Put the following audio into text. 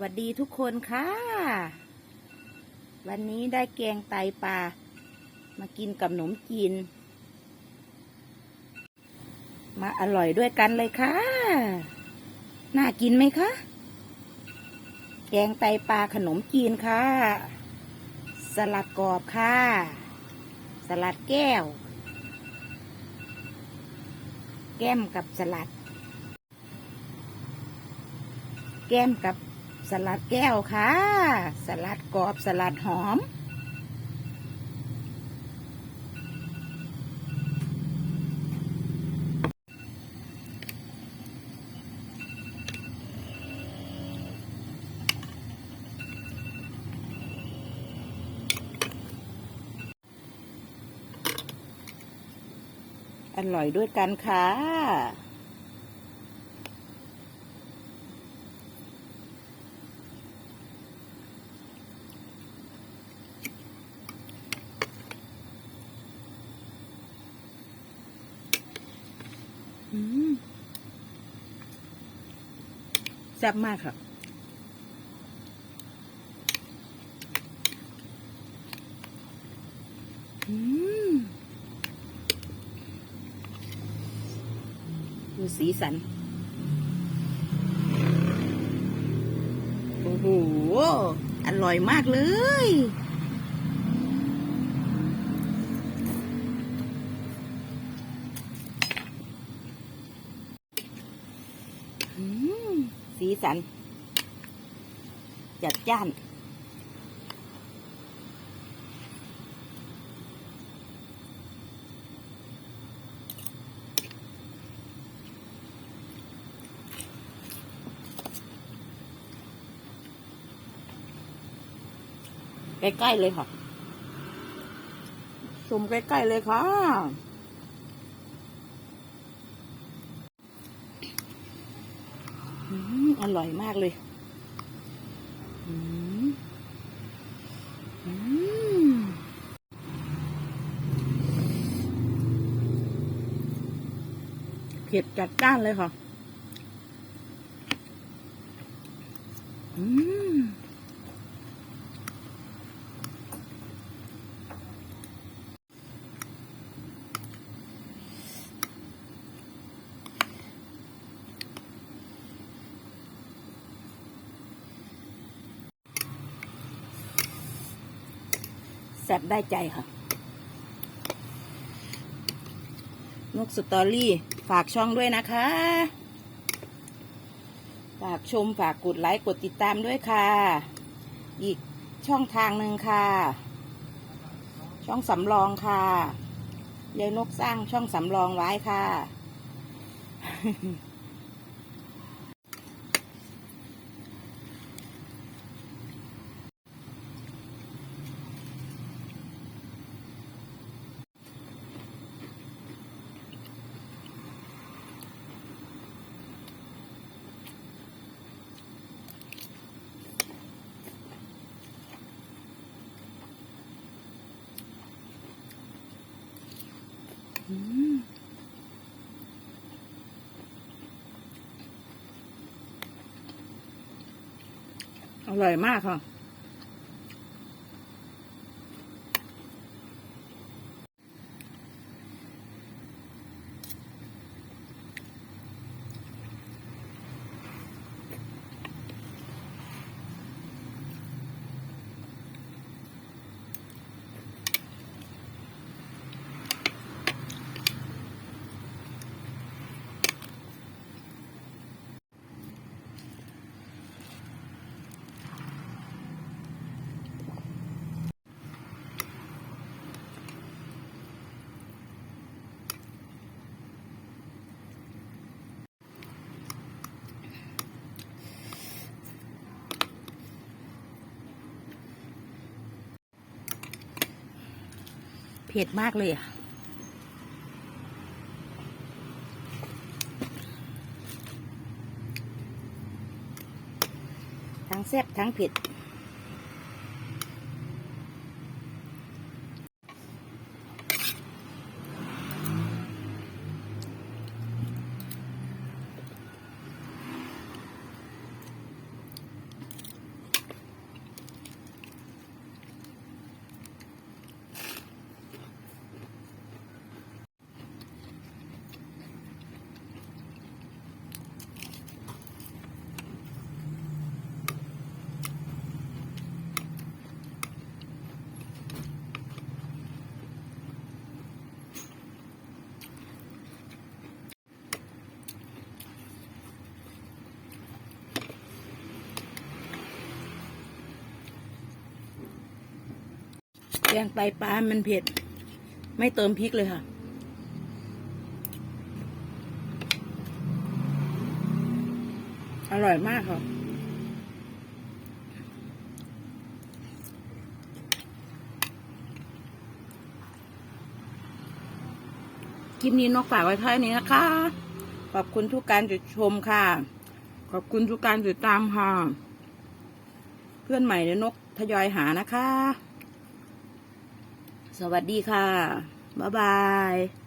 วัสดีทุกคนค่ะ วันนี้ได้แกงไตปลา มากินกับขนมจีน มาอร่อยด้วยกันเลยค่ะ น่ากินไหมคะ แกงไตปลาขนมจีนค่ะ สลัดกรอบค่ะ สลัดแก้ว แก้มกับสลัดแก้มกับ สลัดแก้วค่ะ สลัดกรอบสลัดหอม อร่อยด้วยกันค่ะ แซ่บมากค่ะอืมดูสีสัน โอ้โห อร่อยมากเลย อืม สัน จัดจ้าน ใกล้ ๆ เลยค่ะซุ่มใกล้ ๆ เลยค่ะ อือร่อยมากเลยเผ็ดจัดจ้านเลยค่ะ อืม แซ่บได้ใจค่ะ นกสตอรี่ ฝากช่องด้วยนะคะ ฝากชมฝากกดไลค์กดติดตามด้วยค่ะ อีกช่องทางหนึ่งค่ะ ช่องสำรองค่ะยายนกสร้างช่องสำรองไว้ค่ะ อร่อยมากค่ะ เผ็ดมากเลยอะทั้งแซ่บทั้งเผ็ด แกงไตปลา มันเผ็ด ไม่เติมพริกเลยค่ะ อร่อยมากค่ะคลิปนี้นกฝากไว้แค่นี้นะคะ ขอบคุณทุกการติดชมค่ะ ขอบคุณทุกการติดตามค่ะ เพื่อนใหม่เดี๋ยวนกทยอยหานะคะ สวัสดีค่ะ บ๊ายบาย